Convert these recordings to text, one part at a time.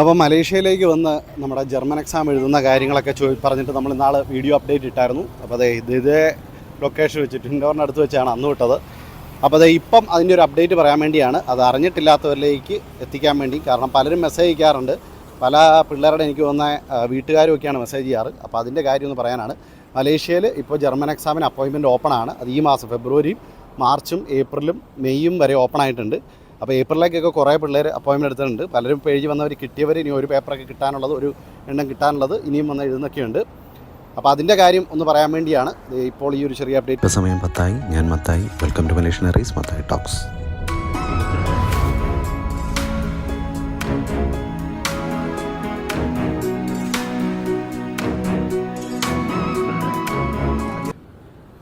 അപ്പോൾ മലേഷ്യയിലേക്ക് വന്ന് നമ്മുടെ ജർമ്മൻ എക്സാം എഴുതുന്ന കാര്യങ്ങളൊക്കെ ചോ പറഞ്ഞിട്ട് നമ്മൾ ഇന്നാൾ വീഡിയോ അപ്ഡേറ്റ് ഇട്ടായിരുന്നു. അപ്പോൾ അതെ ഇത് ഇതേ ലൊക്കേഷൻ വെച്ചിട്ട് ഇൻഡോറിന്റെ അടുത്ത് വെച്ചാണ് അന്ന് വിട്ടത്. അപ്പോൾ അതെ ഇപ്പം അതിന്റെ ഒരു അപ്ഡേറ്റ് പറയാൻ വേണ്ടിയാണ്. അത് അറിഞ്ഞിട്ടില്ലാത്തവരിലേക്ക് എത്തിക്കാൻ വേണ്ടി. കാരണം പലരും മെസ്സേജ് അയക്കാറുണ്ട്. പല പിള്ളേരുടെ എനിക്ക് വന്ന ആ, വീട്ടുകാരും ഒക്കെയാണ് മെസ്സേജ് ചെയ്യാറ്. അപ്പോൾ അതിന്റെ കാര്യം ഒന്ന് പറയാനാണ്. മലേഷ്യയിൽ ഇപ്പോൾ ജർമ്മൻ എക്സാമിന് അപ്പോയിൻമെന്റ് ഓപ്പൺ ആണ്. അത് ഈ മാസം ഫെബ്രുവരിയും മാർച്ചും ഏപ്രിലും മെയ്യും വരെ ഓപ്പൺ ആയിട്ടുണ്ട്. അപ്പോൾ ഏപ്രിലേക്കൊക്കെ കുറേ പിള്ളേർ അപ്പോയിൻമെന്റ് എടുത്തിട്ടുണ്ട്. പലരും പേജ് വന്നവർ കിട്ടിയവർ ഇനി ഒരു പേപ്പറൊക്കെ കിട്ടാനുള്ളത് ഒരു എണ്ണം കിട്ടാനുള്ളത് ഇനിയും വന്ന് എഴുതുന്നൊക്കെയുണ്ട്. അപ്പോൾ അതിന്റെ കാര്യം ഒന്ന് പറയാൻ വേണ്ടിയാണ് ഇപ്പോൾ ഈ ഒരു ചെറിയ അപ്ഡേറ്റ് സമയം പത്തായി ഞാൻ Mathai. Welcome to Malaysian Mathai talks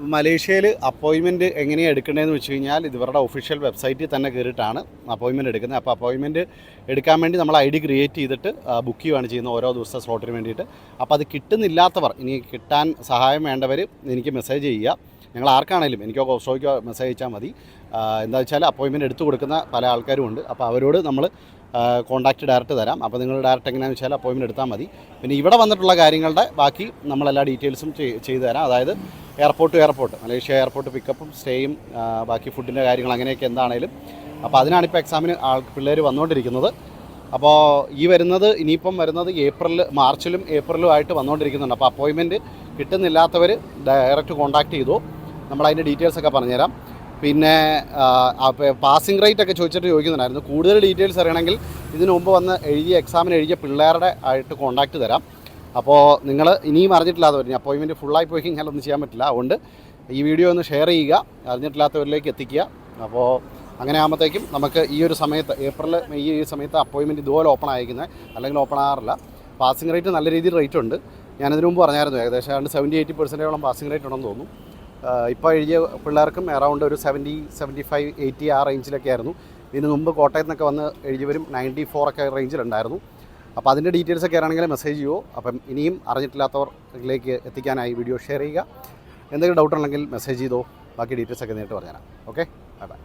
മലേഷ്യയിൽ അപ്പോയിൻമെന്റ് എങ്ങനെയാണ് എടുക്കേണ്ടതെന്ന് വെച്ച് കഴിഞ്ഞാൽ ഇവരുടെ ഒഫീഷ്യൽ വെബ്സൈറ്റിൽ തന്നെ കയറിയിട്ടാണ് അപ്പോയിൻമെന്റ് എടുക്കുന്നത്. അപ്പോൾ അപ്പോയിൻമെന്റ് എടുക്കാൻ വേണ്ടി നമ്മൾ ഐ ഡി ക്രിയേറ്റ് ചെയ്തിട്ട് ബുക്ക് ചെയ്യുകയാണ് ചെയ്യുന്നത് ഓരോ ദിവസത്തെ സ്ലോട്ടിന് വേണ്ടിയിട്ട്. അപ്പോൾ അത് കിട്ടുന്നില്ലാത്തവർ ഇനി കിട്ടാൻ സഹായം വേണ്ടവർ എനിക്ക് മെസ്സേജ് ചെയ്യുക. ഞങ്ങൾ ആർക്കാണേലും എനിക്കോ കോസ്റ്റോയ്ക്കോ മെസ്സേജ് അയച്ചാൽ മതി. എന്താ വെച്ചാൽ അപ്പോയിൻമെന്റ് എടുത്തു കൊടുക്കുന്ന പല ആൾക്കാരും ഉണ്ട്. അപ്പോൾ അവരോട് നമ്മൾ കോൺടാക്റ്റ് ഡയറക്റ്റ് തരാം. അപ്പോൾ നിങ്ങൾ ഡയറക്റ്റ് എങ്ങനെയാണെന്ന് വെച്ചാൽ അപ്പോയിൻമെന്റ് എടുത്താൽ മതി. പിന്നെ ഇവിടെ വന്നിട്ടുള്ള കാര്യങ്ങളുടെ ബാക്കി നമ്മളെല്ലാ ഡീറ്റെയിൽസും ചെയ്- ചെയ്തു തരാം. അതായത് airport to airport. Malaysia airport പിക്കപ്പും സ്റ്റേയും ബാക്കി ഫുഡിന്റെ കാര്യങ്ങൾ അങ്ങനെയൊക്കെ എന്താണേലും. അപ്പോൾ അതിനാണ് ഇപ്പോൾ എക്സാമിന് ആൾ പിള്ളേർ വന്നുകൊണ്ടിരിക്കുന്നത് അപ്പോൾ ഈ വരുന്നത് ഇനിയിപ്പം വരുന്നത് ഏപ്രിൽ മാർച്ചിലും ഏപ്രിലും ആയിട്ട് വന്നുകൊണ്ടിരിക്കുന്നുണ്ട് അപ്പോൾ അപ്പോയിൻമെന്റ് കിട്ടുന്നില്ലാത്തവർ ഡയറക്റ്റ് കോൺടാക്ട് ചെയ്തു. നമ്മൾ അതിന്റെ ഡീറ്റെയിൽസ് ഒക്കെ പറഞ്ഞുതരാം. പിന്നെ പാസിംഗ് റേറ്റ് ഒക്കെ ചോദിച്ചിട്ട് ചോദിക്കുന്നുണ്ടായിരുന്നു. കൂടുതൽ ഡീറ്റെയിൽസ് അറിയണമെങ്കിൽ ഇതിനു മുമ്പ് വന്ന് എഴുതിയ എക്സാമിന് എഴുതിയ പിള്ളേരുടെ ആയിട്ട് കോൺടാക്റ്റ് തരാം. അപ്പോൾ നിങ്ങൾ ഇനിയും അറിഞ്ഞിട്ടില്ലാത്തവർ അപ്പോയിൻമെന്റ് ഫുള്ളായി പോയി കഴിഞ്ഞാൽ ഒന്നും ചെയ്യാൻ പറ്റില്ല. അതുകൊണ്ട് ഈ വീഡിയോ ഒന്ന് ഷെയർ ചെയ്യുക അറിഞ്ഞിട്ടില്ലാത്തവരിലേക്ക് എത്തിക്കുക. അപ്പോൾ അങ്ങനെ ആകുമ്പോഴത്തേക്കും നമുക്ക് ഈ ഒരു സമയത്ത് ഏപ്രിൽ മെയ് ഈ സമയത്ത് അപ്പോയിൻമെന്റ് ഇതുപോലെ ഓപ്പൺ ആയിരിക്കുന്നത്. അല്ലെങ്കിൽ ഓപ്പൺ ആകാറില്ല. പാസിംഗ് റേറ്റ് നല്ല രീതിയിൽ റേറ്റ് ഉണ്ട്. ഞാനതിനു മുമ്പ് പറഞ്ഞായിരുന്നു ഏകദേശം ഏതാണ്ട് സെവന്റി എയ്റ്റി പെർസെന്റേജോളം പാസിംഗ് റേറ്റ് ഉണ്ടെന്ന് തോന്നുന്നു. ഇപ്പോൾ എഴുതിയ പിള്ളേർക്കും എറൗണ്ട് ഒരു സെവന്റി സെവന്റി ഫൈവ് എയ്റ്റി ആ റേഞ്ചിലൊക്കെ ആയിരുന്നു. ഇതിന് മുമ്പ് കോട്ടയത്ത് നിന്നൊക്കെ വന്ന് എഴുതിയവരും നയന്റി ഫോർ ഒക്കെ റേഞ്ചിലുണ്ടായിരുന്നു അപ്പോൾ അതിന്റെ ഡീറ്റെയിൽസ് ഒക്കെ ആണെങ്കിൽ മെസ്സേജ് ചെയ്യുമോ അപ്പം ഇനിയും അറിഞ്ഞിട്ടില്ലാത്തവരിലേക്ക് എത്തിക്കാനായി വീഡിയോ ഷെയർ ചെയ്യുക. എന്തെങ്കിലും ഡൗട്ട് ഉണ്ടെങ്കിൽ മെസ്സേജ് ചെയ്തോ. ബാക്കി ഡീറ്റെയിൽസ് ഒക്കെ നേരിട്ട് പറഞ്ഞുതരാം. Okay bye bye